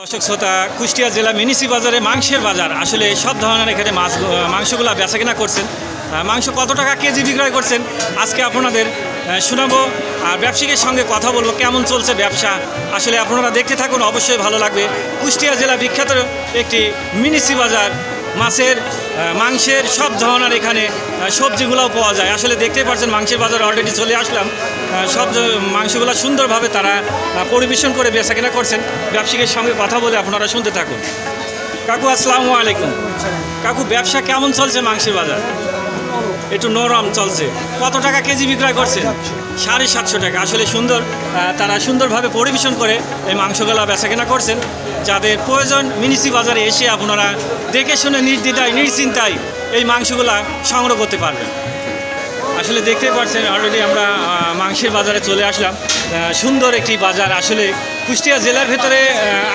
দর্শক শ্রোতা, কুষ্টিয়া জেলা মিনিসি বাজারে মাংসের বাজার। আসলে সব ধরনের এখানে মাছ মাংসগুলো বেচা কেনা করছেন। মাংস কত টাকা কেজি বিক্রয় করছেন? আজকে আপনাদের শোনাবো। আর ব্যবসায়ীর সঙ্গে কথা বলব, কেমন চলছে ব্যবসা? আসলে আপনারা দেখতে থাকুন, অবশ্যই ভালো লাগবে। কুষ্টিয়া জেলা বিখ্যাত একটি মিনিসি বাজার। মাছের মাংসের সব ধরনের এখানে সবজিগুলোও পাওয়া যায়। আসলে দেখতেই পাচ্ছেন মাংসের বাজার অলরেডি চলে আসলাম। সব মাংসগুলো সুন্দরভাবে তারা পরিবেশন করে বেচা কেনা করছেন। ব্যবসায়ীর সঙ্গে কথা বলে আপনারা শুনতে থাকুন। কাকু, আসসালামু আলাইকুম। কাকু, ব্যবসা কেমন চলছে মাংসের বাজার? একটু নরম চলছে। কত টাকা কেজি বিক্রয় করছে? সাড়ে সাতশো টাকা। আসলে সুন্দর তারা সুন্দরভাবে পরিবেশন করে এই মাংসগুলা বেচা কেনা করছেন। যাদের প্রয়োজন, মিনিসি বাজারে এসে আপনারা দেখে শুনে নির্দ্বিধায়, নিশ্চিন্তায় এই মাংসগুলা সংগ্রহ করতে পারবেন। আসলে দেখতে পাচ্ছেন অলরেডি আমরা মাংসের বাজারে চলে আসলাম। সুন্দর একটি বাজার। আসলে কুষ্টিয়া জেলার ভেতরে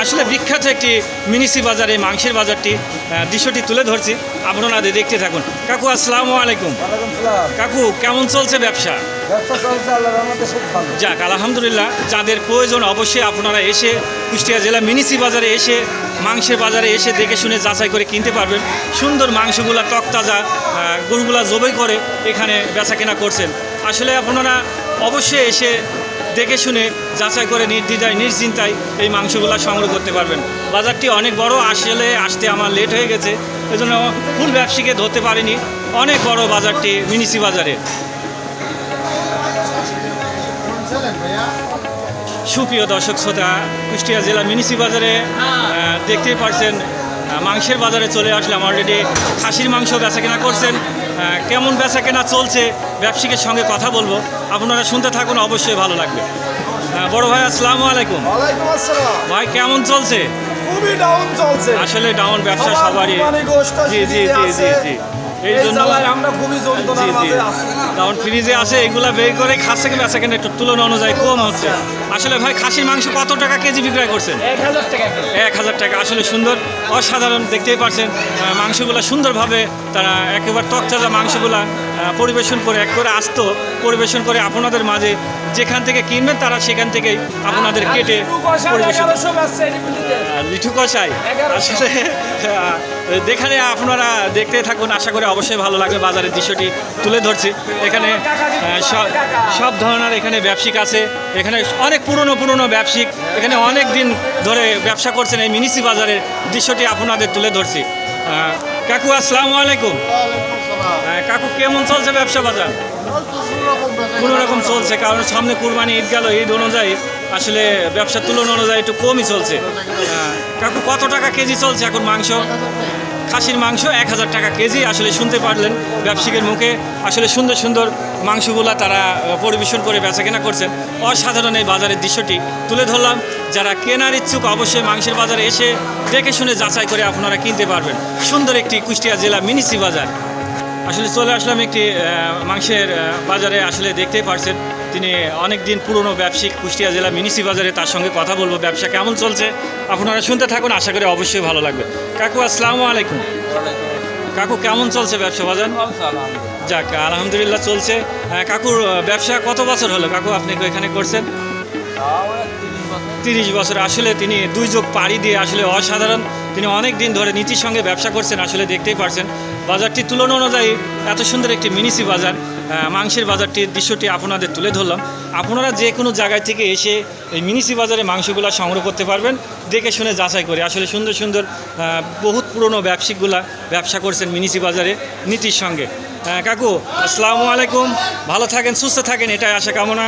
আসলে বিখ্যাত একটি মিনিসি বাজার এই মাংসের বাজারটি দৃশ্যটি তুলে ধরছি। আপনারা দেখতে থাকুন। কাকু আসসালামু আলাইকুম। কাকু কেমন চলছে ব্যবসা? যাক আলহামদুলিল্লাহ যাদের প্রয়োজন অবশ্যই আপনারা এসে কুষ্টিয়া জেলা মিনিসি বাজারে এসে মাংসের বাজারে এসে দেখে শুনে যাচাই করে কিনতে পারবেন। সুন্দর মাংসগুলা তকতাজা গরুগুলা জবাই করে এখানে বেচা কেনা করছেন। আসলে আপনারা অবশ্যই এসে দেখে শুনে যাচাই করে নির্দ্বিধায় নিশ্চিন্তায় এই মাংসগুলো সংগ্রহ করতে পারবেন। বাজারটি অনেক বড় আসলে আসতে আমার লেট হয়ে গেছে এজন্য ফুল ব্যবসায়ীকে ধরতে পারিনি। অনেক বড় বাজারটি মিনিসি বাজারে সুপ্রিয় দর্শক শ্রোতা কুষ্টিয়া জেলা মিনিসি বাজারে আহ, দেখতেই পারছেন মাংসের বাজারে চলে আসলাম অলরেডি খাসির মাংস বেচা কেনা করছেন কেমন বেচা কেনা চলছে? ব্যবসায়ীর সঙ্গে কথা বলব। আপনারা শুনতে থাকুন অবশ্যই ভালো লাগবে। বড় ভাই আসসালাম আলাইকুম। ভাই কেমন চলছে? খুবই ডাউন চলছে। আসলে ডাউন ব্যবসা সবার সবারই। জি জি জি জি জি। এই এই জন্য আমরা খুবই যন্ত্রণার মাঝে আছি। কারণ ফ্রিজে আছে এগুলা বের করে খাসি একটু তুলনা অনুযায়ী কম হচ্ছে। আসলে ভাই খাসির মাংস কত টাকা কেজি বিক্রয় করছেন? এক হাজার টাকা আসলে সুন্দর। অসাধারণ দেখতেই পাচ্ছেন আহ, মাংসগুলো সুন্দরভাবে তারা একেবারে তকতাজা মাংসগুলা পরিবেশন করে এক করে আস্ত পরিবেশন করে আপনাদের মাঝে যেখান থেকে কিনবেন তারা সেখান থেকেই আপনাদের কেটে পরিবেশন লিঠু কষাই আসলে যেখানে আপনারা দেখতে থাকুন আশা করি অবশ্যই ভালো লাগবে বাজারের দৃশ্যটি তুলে ধরছি। এখানে সব- সব ধরনের এখানে ব্যবসায়িক আছে। এখানে অনেক পুরনো পুরনো ব্যবসায়িক। এখানে অনেক দিন ধরে ব্যবসা করছেন এই মিনিসি বাজারের দৃশ্যটি আপনাদের তুলে ধরছি। কাকু আসসালামু আলাইকুম। কাকু কেমন চলছে ব্যবসা বাজার? কোনো রকম চলছে কারণ সামনে কুরবানি ঈদ গেল ঈদ অনুযায়ী আসলে ব্যবসার তুলনা অনুযায়ী একটু কমই চলছে। কাকু, কত টাকা কেজি চলছে এখন মাংস? খাসির মাংস এক হাজার টাকা কেজি, আসলে শুনতে পারলেন ব্যবসায়ীর মুখে। আসলে সুন্দর সুন্দর মাংসগুলা তারা পরিবেশন করে বেচা কেনা করছেন। অসাধারণ এই বাজারের দৃশ্যটি তুলে ধরলাম। যারা কেনার ইচ্ছুক অবশ্যই মাংসের বাজারে এসে দেখে শুনে যাচাই করে আপনারা কিনতে পারবেন। সুন্দর একটি কুষ্টিয়া জেলা মিনিসি বাজার। আসলে চলে আসলাম একটি মাংসের বাজারে আসলে দেখতেই পারছেন। তিনি অনেক দিন পুরনো ব্যবসায়িক কুষ্টিয়া জেলা মিনিসি বাজারে তার সঙ্গে কথা বলব। ব্যবসা কেমন চলছে? আপনারা শুনতে থাকুন, আশা করি অবশ্যই ভালো লাগবে। কাকু, আসসালামু আলাইকুম। কাকু, কেমন চলছে ব্যবসা বাজার? যাক, আলহামদুলিল্লাহ চলছে। কাকুর ব্যবসা কত বছর হলো? কাকু, আপনি এখানে করছেন? তিরিশ বছর। আসলে তিনি দুই যোগ পাড়ি দিয়ে আসলে অসাধারণ। তিনি অনেক দিন ধরে নীতির সঙ্গে ব্যবসা করছেন, আসলে দেখতেই পারছেন। বাজারটি তুলনা অনুযায়ী এত সুন্দর একটি মিনিসি বাজার। মাংসের বাজারটির দৃশ্যটি আপনাদের তুলে ধরলাম। আপনারা যে কোনো জায়গায় থেকে এসে এই মিনিসি বাজারে মাংসগুলো সংগ্রহ করতে পারবেন। দেখে শুনে যাচাই করে। আসলে সুন্দর সুন্দর বহুত পুরনো ব্যবসায়িকগুলা ব্যবসা করছেন মিনিসি বাজারে নীতির সঙ্গে। কাকু, আসসালামু আলাইকুম। ভালো থাকেন, সুস্থ থাকেন, এটাই আশা কামনা।